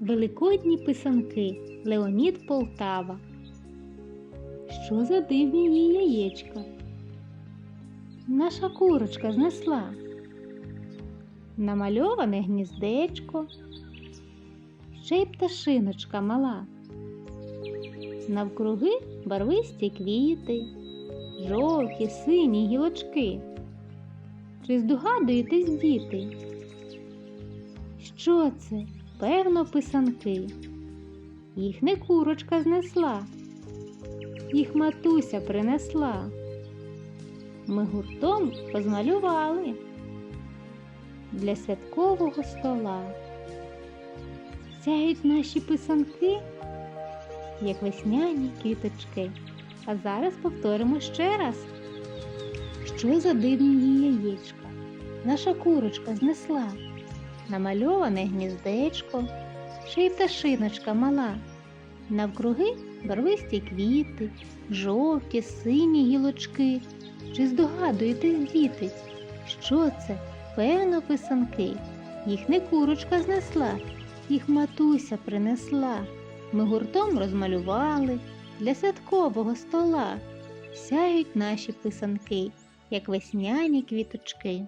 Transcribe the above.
Великодні писанки Леонід Полтава. Що за дивні її яєчка? Наша курочка знесла. Намальоване гніздечко, ще й пташиночка мала. Навкруги барвисті квіти, жовті, сині гілочки. Чи здогадуєтесь, діти? Що це? Певно, писанки. Їх не курочка знесла, їх матуся принесла. Ми гуртом позмалювали для святкового стола. Сяють наші писанки, як весняні квіточки. А зараз повторимо ще раз. Що за дивні яєчка? Наша курочка знесла намальоване гніздечко, ще й пташиночка мала. Навкруги барвисті квіти, жовті, сині гілочки. Чи здогадуєтесь, діти, що це? Певно, писанки. Їх не курочка знесла, їх матуся принесла. Ми гуртом розмалювали для святкового стола. Сяють наші писанки, як весняні квіточки.